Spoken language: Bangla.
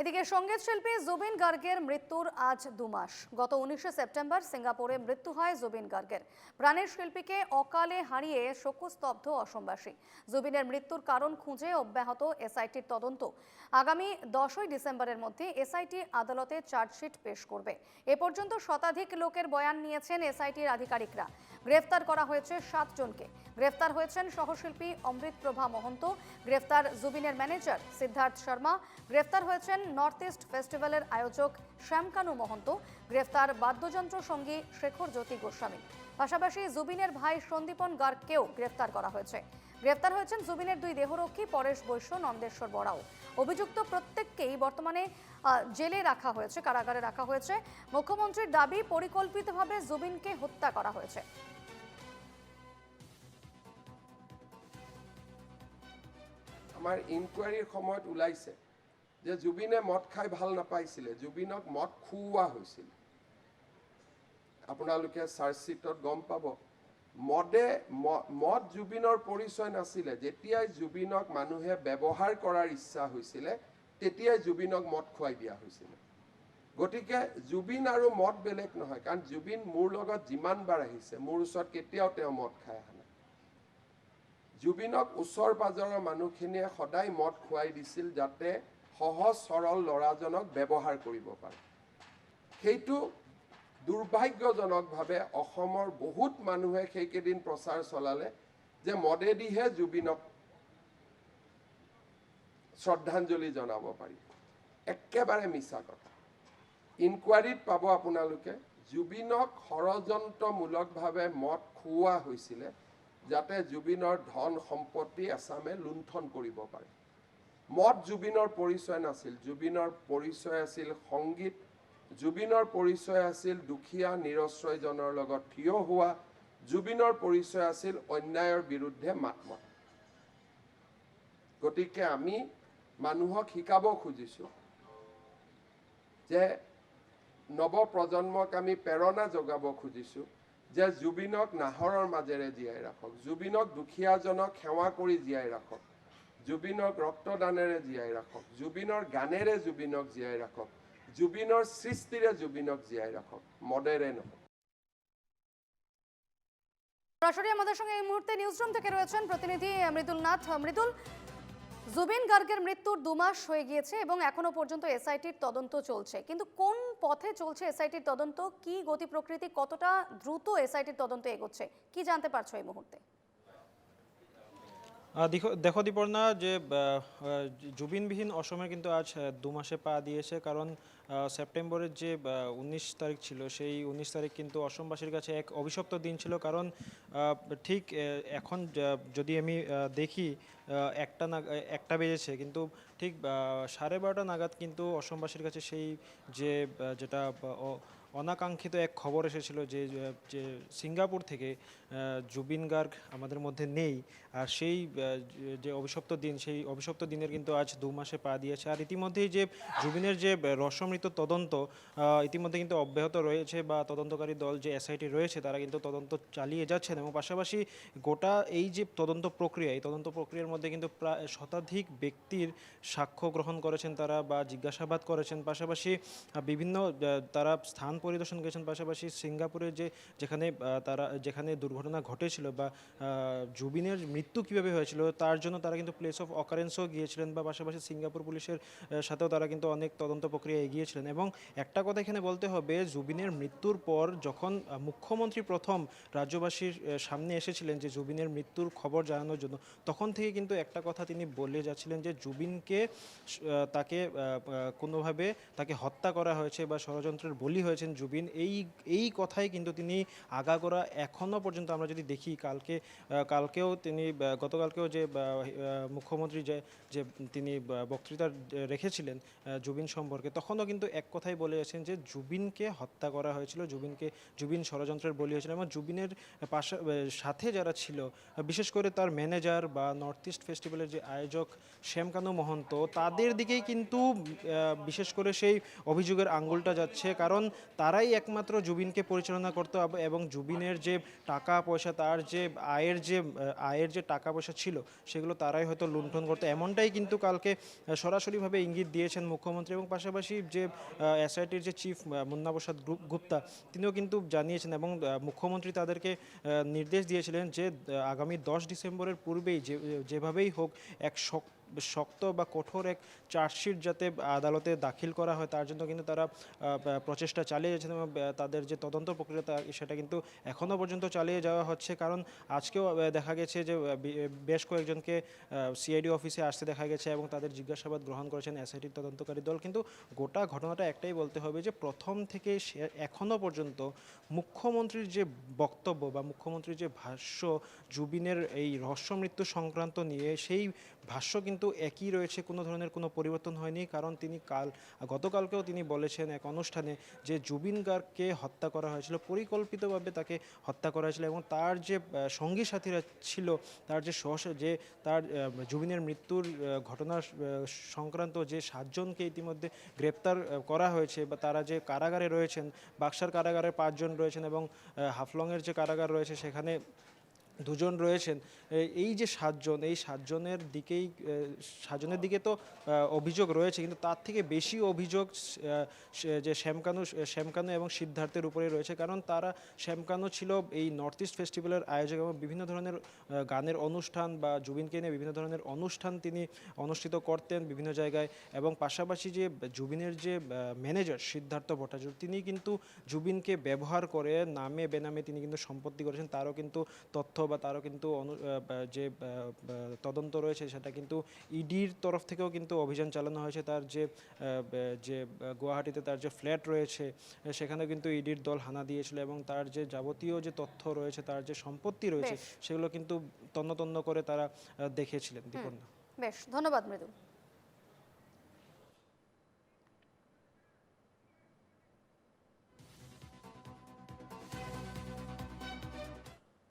এদিকে সংগীত শিল্পী জুবিন গার্গের মৃত্যুর আজ দু মাস গত উনিশে সেপ্টেম্বর সিঙ্গাপুরে মৃত্যু হয় জুবিন গার্গের। প্রাণের শিল্পীকে অকালে হারিয়ে শোকস্তব্ধ অসমবাসী। জুবিনের মৃত্যুর কারণ খুঁজে অব্যাহত এসআইটির তদন্ত। আগামী দশই ডিসেম্বরের মধ্যে এসআইটি আদালতে চার্জশিট পেশ করবে। এ পর্যন্ত শতাধিক লোকের বয়ান নিয়েছেন এসআইটির আধিকারিকরা। গ্রেফতার করা হয়েছে সাতজনকে গ্রেফতার হয়েছেন সহশিল্পী অমৃত প্রভা মহন্ত, গ্রেফতার জুবিনের ম্যানেজার সিদ্ধার্থ শর্মা, গ্রেফতার হয়েছেন নর্থ ইস্ট ফেস্টিভ্যালের আয়োজক শ্যামকানু মহন্ত গ্রেফতার বাদ্যযন্ত্র সঙ্গী শেখর জ্যোতি গোস্বামী। পাশাপাশি জুবিনের ভাই সন্দীপন গার্গকেও গ্রেফতার করা হয়েছে। গ্রেফতার হয়েছেন জুবিনের দুই দেহরক্ষী পরেশ বৈশ্য, নন্দেশ্বর বড়াও অভিযুক্ত প্রত্যেককেই বর্তমানে জেলে রাখা হয়েছে, কারাগারে রাখা হয়েছে। মুখ্যমন্ত্রীর দাবি, পরিকল্পিতভাবে জুবিনকে হত্যা করা হয়েছে। আমাৰ ইনকুৱাৰীৰ সময়ত ওলাইছে। যে জুবিনে মদ খাই ভাল নাপাইছিলে জুবিনক মদ খুওৱা হৈছিল। আপোনালোকে চাৰ্জশ্বিটত গম পাব মদে মদ জুবিনৰ পৰিচয় নাছিলে। যেতিয়াই জুবিনক মানুহে ব্যৱহাৰ কৰাৰ ইচ্ছা হৈছিলে তেতিয়াই জুবিনক মদ খুৱাই দিয়া হৈছিলে। গতিকে জুবিন আৰু মদ বেলেগ নহয় কাৰণ জুবিন মোৰ লগত যিমানবাৰ আহিছে মোৰ ওচৰত কেতিয়াও তেওঁ মদ খাই অহা নাই। জুবিনক ওচৰ পাজৰৰ মানুহখিনিয়ে সদায় মদ খুৱাই দিছিল যাতে সহজ সৰল ল'ৰাজনক ব্যৱহাৰ কৰিব পাৰে। সেইটো দুৰ্ভাগ্যজনকভাৱে অসমৰ বহুত মানুহে সেইকেইদিন প্ৰচাৰ চলালে যে মদেদিহে জুবিনক শ্ৰদ্ধাঞ্জলি জনাব পাৰি। একেবাৰে মিছা কথা। ইনকুৱাৰীত পাব আপোনালোকে জুবিনক ষড়যন্ত্ৰমূলকভাৱে মদ খুওৱা হৈছিলে যাতে জুবিনৰ ধন সম্পত্তি এছামে লুণ্ঠন কৰিব পাৰে। মদ জুবিনৰ পৰিচয় নাছিল। জুবিনৰ পৰিচয় আছিল সংগীত। জুবিনৰ পৰিচয় আছিল দুখীয়া নিৰশ্ৰয়জনৰ লগত থিয় হোৱা। জুবিনৰ পৰিচয় আছিল অন্যায়ৰ বিৰুদ্ধে মাত মতা গতিকে আমি মানুহক শিকাব খুজিছোঁ যে নৱপ্ৰজন্মক আমি প্ৰেৰণা যোগাব খুজিছোঁ যে জুবিনক নাহৰৰ মাজেৰে জীয়াই ৰাখক। জুবিনক দুখীয়াজনক সেৱা কৰি জীয়াই ৰাখক। জুবিনক ৰক্তদানেৰে জীয়াই ৰাখক। জুবিনৰ গানেৰে জুবিনক জীয়াই ৰাখক। জুবিনৰ সৃষ্টিৰে জুবিনক জীয়াই ৰাখক। মদেৰে নহয়। সরাসরি আমাদের সঙ্গে এই মুহূর্তে নিউজরুম থেকে রয়েছেন প্রতিনিধি মৃদুল নাথ। মৃদুল, জুবিন গার্গের মৃত্যুর দু মাস হয়ে গিয়েছে এবং এখনও পর্যন্ত এসআইটির তদন্ত চলছে। কিন্তু কোন পথে চলছে এসআইটির তদন্ত? কি গতি প্রকৃতি? কতটা দ্রুত এসআইটির তদন্ত এগোচ্ছে? কি জানতে পারছ এই মুহূর্তে? দেখো দীপর্ণা যে জুবিনবিহীন অসমে কিন্তু আজ দু মাসে পা দিয়েছে। কারণ সেপ্টেম্বরের যে উনিশ তারিখ ছিল, সেই উনিশ তারিখ কিন্তু অসমবাসীর কাছে এক অভিশপ্ত দিন ছিল। কারণ ঠিক এখন যদি আমি দেখি একটা না একটা বেজেছে। কিন্তু ঠিক সাড়ে বারোটা নাগাদ কিন্তু অসমবাসীর কাছে সেই যে যেটা অনাকাঙ্ক্ষিত এক খবর এসেছিল যে যে সিঙ্গাপুর থেকে জুবিন গার্গ আমাদের মধ্যে নেই। আর সেই যে- অভিশপ্ত দিন, সেই অভিশপ্ত দিনের কিন্তু আজ দু মাসে পা দিয়েছে। আর ইতিমধ্যেই যে জুবিনের যে রসমৃত তদন্ত ইতিমধ্যে কিন্তু অব্যাহত রয়েছে বা তদন্তকারী দল যে এসআইটি রয়েছে, তারা কিন্তু তদন্ত চালিয়ে যাচ্ছেন এবং পাশাপাশি গোটা এই যে তদন্ত প্রক্রিয়া, এই তদন্ত প্রক্রিয়ার মধ্যে কিন্তু প্রায় শতাধিক ব্যক্তির সাক্ষ্য গ্রহণ করেছেন তারা বা জিজ্ঞাসাবাদ করেছেন। পাশাপাশি বিভিন্ন তারা স্থান পরিদর্শন করেছেন, পাশাপাশি সিঙ্গাপুরের যে, যেখানে তারা, যেখানে দুর্ঘটনা ঘটেছিল বা জুবিনের মৃত্যু কীভাবে হয়েছিল, তার জন্য তারা কিন্তু প্লেস অফ অকারেন্সও গিয়েছিলেন বা, পাশাপাশি সিঙ্গাপুর পুলিশের সাথেও তারা কিন্তু অনেক তদন্ত প্রক্রিয়া এগিয়েছিলেন। এবং একটা কথা এখানে বলতে হবে, জুবিনের মৃত্যুর পর যখন মুখ্যমন্ত্রী প্রথম রাজ্যবাসীর সামনে এসেছিলেন যে, জুবিনের মৃত্যুর খবর জানানোর জন্য, তখন থেকে কিন্তু একটা কথা তিনি বলে যাচ্ছিলেন যে, জুবিনকে তাকে কোনোভাবে তাকে হত্যা করা হয়েছে বা ষড়যন্ত্রের বলি হয়েছেন জুবিন, এই এই কথাই কিন্তু তিনি আগাগোড়া এখনও পর্যন্ত আমরা যদি দেখি, কালকে কালকেও তিনি গতকালকেও যে মুখ্যমন্ত্রী যে যে তিনি বক্তৃতা রেখেছিলেন জুবিন সম্পর্কে, তখনও কিন্তু এক কথাই বলে গেছেন যে, জুবিনকে হত্যা করা হয়েছিল, জুবিনকে, জুবিন ষড়যন্ত্রের বলি হয়েছিল এবং জুবিনের পাশা সাথে যারা ছিল, বিশেষ করে তার ম্যানেজার বা নর্থ ইস্ট ফেস্টিভ্যালের যে আয়োজক শ্যামকানু মহন্ত, তাদের দিকেই কিন্তু বিশেষ করে সেই অভিযোগের আঙ্গুলটা যাচ্ছে, কারণ তারাই একমাত্র জুবিনকে পরিচালনা করতো এবং জুবিনের যে টাকা পয়সা, তার যে আয়ের যে আয়ের যে টাকা পয়সা ছিল, সেগুলো তারাই হয়তো লুণ্ঠন করতো। এমনটাই কিন্তু কালকে সরাসরিভাবে ইঙ্গিত দিয়েছেন মুখ্যমন্ত্রী এবং পাশাপাশি যে এসআইটির যে চিফ মুন্না প্রসাদ গুপ্তা, তিনিও কিন্তু জানিয়েছেন এবং মুখ্যমন্ত্রী তাদেরকে নির্দেশ দিয়েছিলেন যে আগামী দশ ডিসেম্বরের পূর্বেই যে যেভাবেই হোক এক শক- শক্ত বা কঠোর এক চার্জশিট যাতে আদালতে দাখিল করা হয়, তার জন্য কিন্তু তারা প্রচেষ্টা চালিয়ে যাচ্ছেন এবং তাদের যে তদন্ত প্রক্রিয়া সেটা কিন্তু এখনও পর্যন্ত চালিয়ে যাওয়া হচ্ছে। কারণ আজকেও দেখা গেছে যে বেশ কয়েকজনকে সিআইডি অফিসে আসতে দেখা গেছে এবং তাদের জিজ্ঞাসাবাদ গ্রহণ করেছেন এসআইটির তদন্তকারী দল। কিন্তু গোটা ঘটনাটা একটাই বলতে হবে যে, প্রথম থেকে সে- এখনও পর্যন্ত মুখ্যমন্ত্রীর যে বক্তব্য বা মুখ্যমন্ত্রীর যে ভাষ্য, জুবিনের এই রহস্য মৃত্যু সংক্রান্ত নিয়ে, সেই ভাষ্য কিন্তু একই রয়েছে, কোনো ধরনের কোনো পরিবর্তন হয়নি। কারণ তিনি কাল, গতকালকেও তিনি বলেছেন এক অনুষ্ঠানে যে জুবিন গার্গকে হত্যা করা হয়েছিল, পরিকল্পিতভাবে তাকে হত্যা করা হয়েছিল এবং তার যে সঙ্গী সাথীরা ছিল, তার যে সহ, যে তার জুবিনের মৃত্যুর ঘটনার সংক্রান্ত যে সাতজনকে ইতিমধ্যে গ্রেপ্তার করা হয়েছে বা তারা যে কারাগারে রয়েছেন, বাক্সার কারাগারে পাঁচজন রয়েছেন এবং হাফলংয়ের যে কারাগার রয়েছে সেখানে দুজন রয়েছেন এই যে সাতজন, এই সাতজনের দিকেই সাতজনের দিকে তো অভিযোগ রয়েছে, কিন্তু তার থেকে বেশি অভিযোগ যে শ্যামকানু শ্যামকানু এবং সিদ্ধার্থের উপরে রয়েছে। কারণ তারা, শ্যামকানু ছিল এই নর্থ ইস্ট ফেস্টিভ্যালের আয়োজক এবং বিভিন্ন ধরনের গানের অনুষ্ঠান বা জুবিনকে নিয়ে বিভিন্ন ধরনের অনুষ্ঠান তিনি অনুষ্ঠিত করতেন বিভিন্ন জায়গায় এবং পাশাপাশি যে জুবিনের যে ম্যানেজার সিদ্ধার্থ ভট্টাচার্য, তিনি কিন্তু জুবিনকে ব্যবহার করে নামে বেনামে তিনি কিন্তু সম্পত্তি করেছেন, তারও কিন্তু তথ্য বা তারও কিন্তু যে তদন্ত রয়েছে সেটা কিন্তু ইডির তরফ থেকেও কিন্তু অভিযান চালানো হয়েছে। তার যে যে গুয়াহাটিতে তার যে ফ্ল্যাট রয়েছে সেখানে কিন্তু ইডির দল হানা দিয়েছিল এবং তার যে যাবতীয় যে তথ্য রয়েছে তার যে সম্পত্তি রয়েছে সেগুলো কিন্তু তন্ন তন্ন করে তারা দেখেছিলেন দীপন্না। বেশ ধন্যবাদ মৃদুল